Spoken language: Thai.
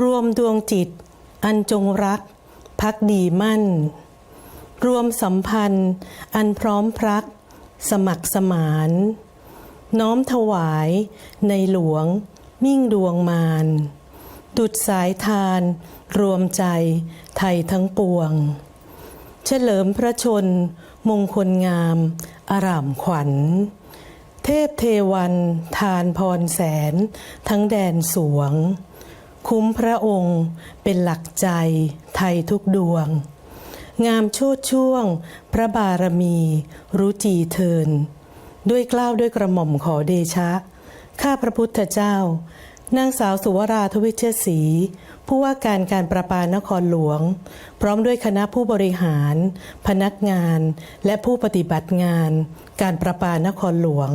รวมดวงจิต อันจงรัก พักดีมั่น รวมสัมพันธ์ อันพร้อมพรัก สมัครสมาน น้อมถวายในหลวง มิ่งดวงมาน ดุดสายทาน รวมใจไทยทั้งปวง เฉลิมพระชน มงคลงาม อารามขวัญ เทพเทวัน ทานพรแสน ทั้งแดนสวง คุ้มพระองค์เป็นหลักใจไทยทุกดวง งามโชดช่วง พระบารมี รู้จีเทิน ด้วยกล้าวด้วยกระหม่อมขอเดชะ ข้าพระพุทธเจ้า นางสาวสุวราทวิเชษศรีผู้ว่าการการประปานครหลวง พร้อมด้วยคณะผู้บริหาร พนักงาน และผู้ปฏิบัติงาน การประปานครหลวง